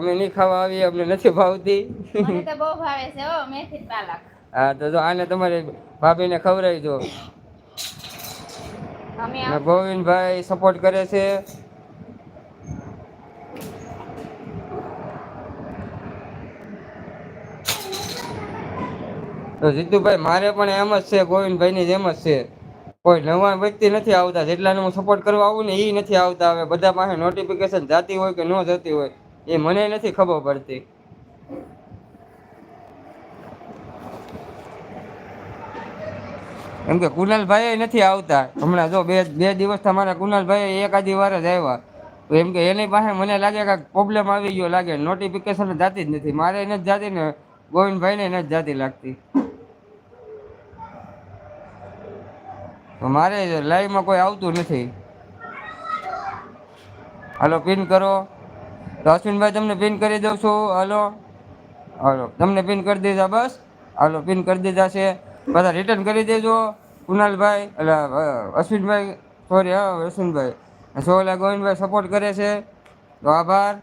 અમે નહીં ખાવા આવી અમને નથી ભાવતી. મને તો બહુ ભાવે છે હો મેથી પાલક. હા તો જો આને તમારે ભાભીને ખવડાવી દો અમે ગોવિંદભાઈ સપોર્ટ કરે છે. તો જીતુભાઈ મારે પણ એમ જ છે ગોવિંદભાઈની જેમ જ છે. કોઈ નવા વ્યક્તિ નથી આવતા જેટલાને હું સપોર્ટ કરવા આવું ને એ નથી આવતા. હવે બધા પાસે નોટિફિકેશન જાતી હોય કે ન જતી હોય. એ મને નથી ખબર પડતી. એમ કે કુનાલભાઈ નથી આવતા. હમણાં જો બે બે દિવસ તમારા કુનાલભાઈ એકાદી વાર જ આવ્યા. એમ કે એની પાસે મને લાગે કે પ્રોબ્લેમ આવી ગયો લાગે. નોટિફિકેશન જાતી જ નથી. મારે નથી જાતી ને ગોવિંદભાઈને નથી જાતી લાગતી. મારે લાઈવમાં કોઈ આવતું નથી. હાલો પિન કરો. અશ્વિનભાઈ તમને પિન કરી દઉં છું. હાલો. હાલો. તમને પિન કરી દીધા, બસ. હાલો પિન કરી દીધા છે. બધા રિટર્ન કરી દેજો. કુનાલભાઈ એટલે અશ્વિનભાઈ સોરી હા અશ્વિનભાઈ સોલા ગોવિંદભાઈ સપોર્ટ કરે છે. તો આભાર.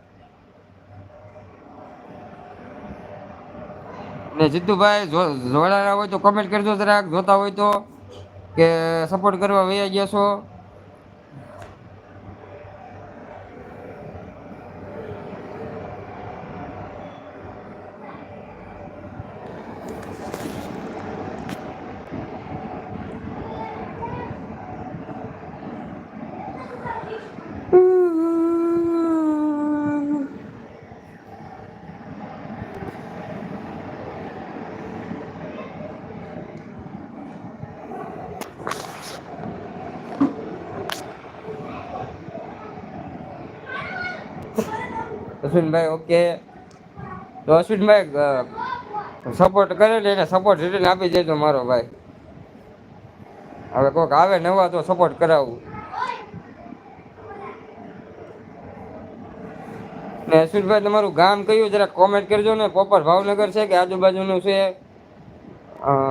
ને જીતુભાઈ, જો હોય તો કમેન્ટ કરજો જરાક. જોતા હોય તો કે સપોર્ટ કરવા વૈયા ગયા છો. અશ્વિનભાઈ ઓકે તો અશ્વિનભાઈ સપોર્ટ કરે ને એને સપોર્ટ રિટર્ન આપી દેજો મારો ભાઈ. હવે કોઈક આવે નવા તો સપોર્ટ કરાવવું ને અશ્વિનભાઈ તમારું ગામ કયું? જરા કોમેન્ટ કરજો ને. પ્રોપર ભાવનગર છે કે આજુબાજુનું છે?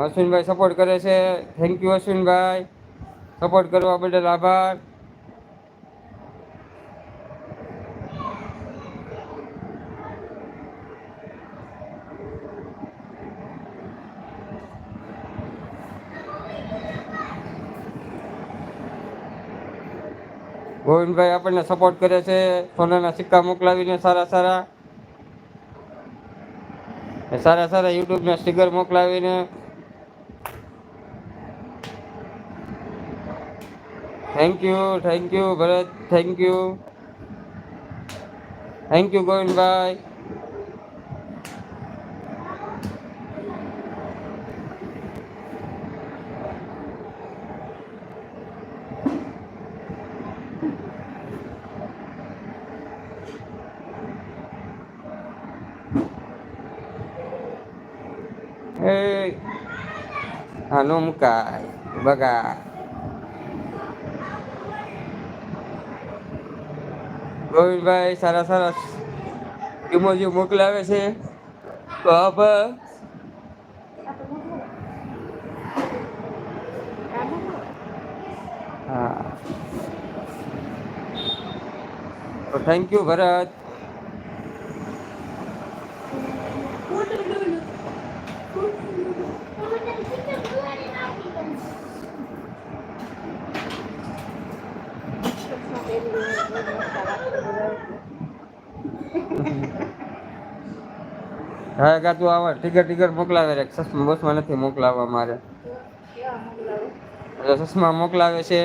અશ્વિનભાઈ સપોર્ટ કરે છે. થેન્ક યુ અશ્વિનભાઈ સપોર્ટ કરવા બદલ આભાર. ગોવિંદભાઈ આપણને સપોર્ટ કરે છે, સોનાના સિક્કા મોકલાવીને સારા સારા. સારા સારા યુટ્યુબના sticker મોકલાવીને. Thank you thank you Bharat thank you thank you Govindbhai. એ હા નો Baga. ગોવિંદભાઈ સારા સારા ઇમોજી મોકલાવે છે. તો આભાર હા થેન્ક યુ ભરત. હા કા તું આવા ટીકર ટીકર મોકલાવે રે. સસમા બસમાં નથી મોકલાવવા મારે. સસમા મોકલાવે છે.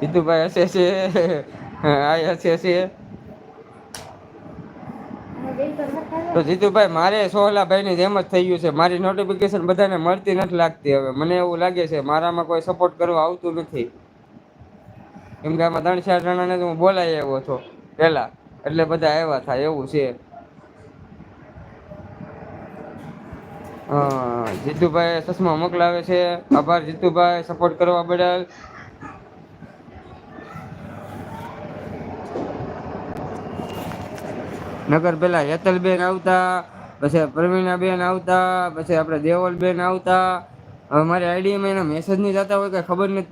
જીતુભાઈ હશે છે. આ હશે છે. તો જીતુભાઈ, મારે સોહલાભાઈની જેમ જ થઈ ગયું છે. મારી નોટિફિકેશન બધાને મળતી નથી લાગતી હવે. મને એવું લાગે છે, મારામાં કોઈ સપોર્ટ કરવા આવતું નથી. કેમ કે આમાં ત્રણ ચાર જણાને હું બોલાઈ આવ્યો હતો પહેલા. એટલે બધા આવ્યા થાય એવું છે. જીતુભાઈ ચશ્મા મોકલાવે છે. આભાર જીતુભાઈ સપોર્ટ કરવા બદલ. નગર પેલા હેતલબેન આવતા, પછી પ્રવીણાબેન આવતા, પછી આપણે દેવલબેન આવતા. હવે મારી આઈડીમાં એના મેસેજ નહીં જતા હોય કે ખબર નથી